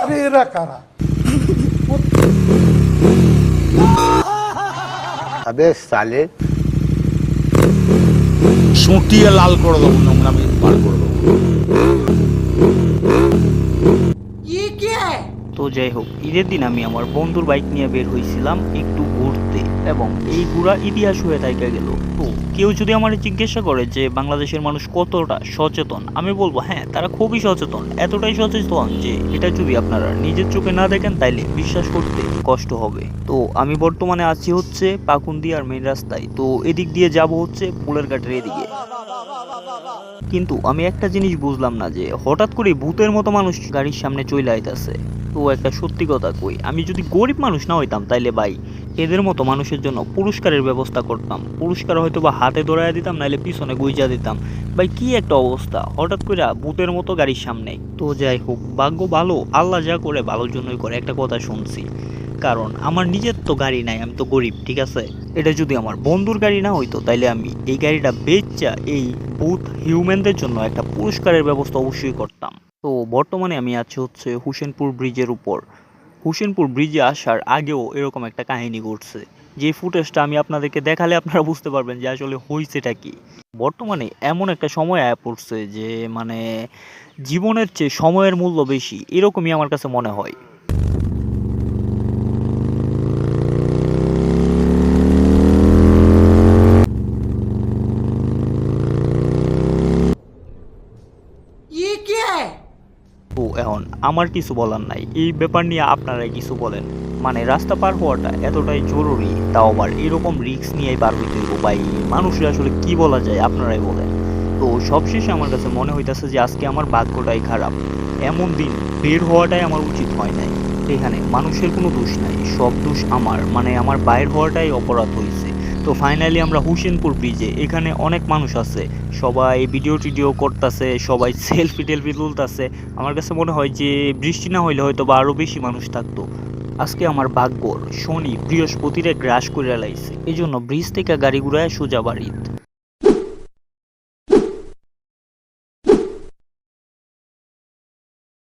আরে এরা লাল করে দেবো নোংরা আমি করে দেবো। তো যাই হোক, ঈদের দিন আমি আমার বন্ধুর বাইক নিয়ে বের হয়েছিলাম একটু ঘুরতে এবং এই ঘোরা ইতিহাস হয়ে থাকা গেল। তো কেউ যদি আমার জিজ্ঞাসা করে যে বাংলাদেশের মানুষ কতটা সচেতন, আমি বলব হ্যাঁ তারা খুবই সচেতন, এতটাই সচেতন যে এটা যদি আপনারা নিজের চোখে না দেখেন তাইলে বিশ্বাস করতে কষ্ট হবে। তো আমি বর্তমানে আছি হচ্ছে পাকুন্দিয়ার মেন রাস্তায়, তো এদিক দিয়ে যাব হচ্ছে পুলের ঘাটের এদিকে। কিন্তু আমি একটা জিনিস বুঝলাম না যে হঠাৎ করে ভূতের মতো মানুষ গাড়ির সামনে চলে আইতাছে। তো একটা সত্যি কথা কই। আমি যদি গরিব মানুষ না হইতাম তাইলে ভাই, এদের মতো মানুষের জন্য পুরস্কারের ব্যবস্থা করতাম। পুরস্কার হয়তো বা হাতে ধরাইয়া দিতাম, নাইলে পিছনে গুইজা দিতাম। ভাই, কি একটা অবস্থা! হঠাৎ করে ভূতের মতো গাড়ির সামনে। তো যাই হোক, ভাগ্য ভালো, আল্লাহ যা করে ভালোর জন্যই করে, একটা কথা শুনছি। কারণ আমার নিজের তো গাড়ি নাই, আমি তো গরিব, ঠিক আছে? এটা যদি আমার বন্ধুর গাড়ি না হইতো, তাইলে আমি এই গাড়িটা বেচা এই বুথ হিউম্যানদের জন্য একটা পুরস্কারের ব্যবস্থা অবশ্যই করতাম। তো বর্তমানে আমি আছি হচ্ছে হুসেনপুর ব্রিজের উপর। হুসেনপুর ব্রিজে আসার আগেও এরকম একটা কাহিনী ঘটছে। যে ফুটেজটা আমি আপনাদেরকে দেখালে আপনারা বুঝতে পারবেন যে আসলে হয়েছেটা কি। বর্তমানে এমন একটা সময় আয়া পড়ছে যে মানে জীবনের চেয়ে সময়ের মূল্য বেশি, এরকমই আমার কাছে মনে হয়। তো এখন। আমার কিছু বলার নাই। এই ব্যাপার নিয়ে আপনারাই কিছু বলেন। মানে রাস্তা পার হওয়াটা এতটাই জরুরি, তাও আবার এরকম রিস্ক নিয়েই পার হইতে হইব। মানুষের আসলে কি বলা যায় আপনারাই বলেন। তো সবশেষে আমার কাছে মনে হইতাছে যে আজকে আমার ভাগ্যটাই খারাপ। এমন দিন বের হওয়াটাই আমার উচিত হয় নাই। এখানে মানুষের কোনো দোষ নাই, সব দোষ আমার। মানে আমার বাইর হওয়াটাই অপরাধ হয়েছে তো ফাইনালি আমরা হুসেনপুর ব্রিজে এখানে অনেক মানুষ আছে। সবাই ভিডিও টিডিও করতেছে, সবাই সেলফি টেলফি তুলতেছে। আমার কাছে মনে হয় যে বৃষ্টি না হইলে হয়তো বা আরও বেশি মানুষ থাকতো। আজকে আমার ভাগ্যর শনি বৃহস্পতিরে গ্রাস করে লাইছে। এই জন্য ব্রিজ থেকে গাড়ি ঘুরায় সোজা বাড়িত।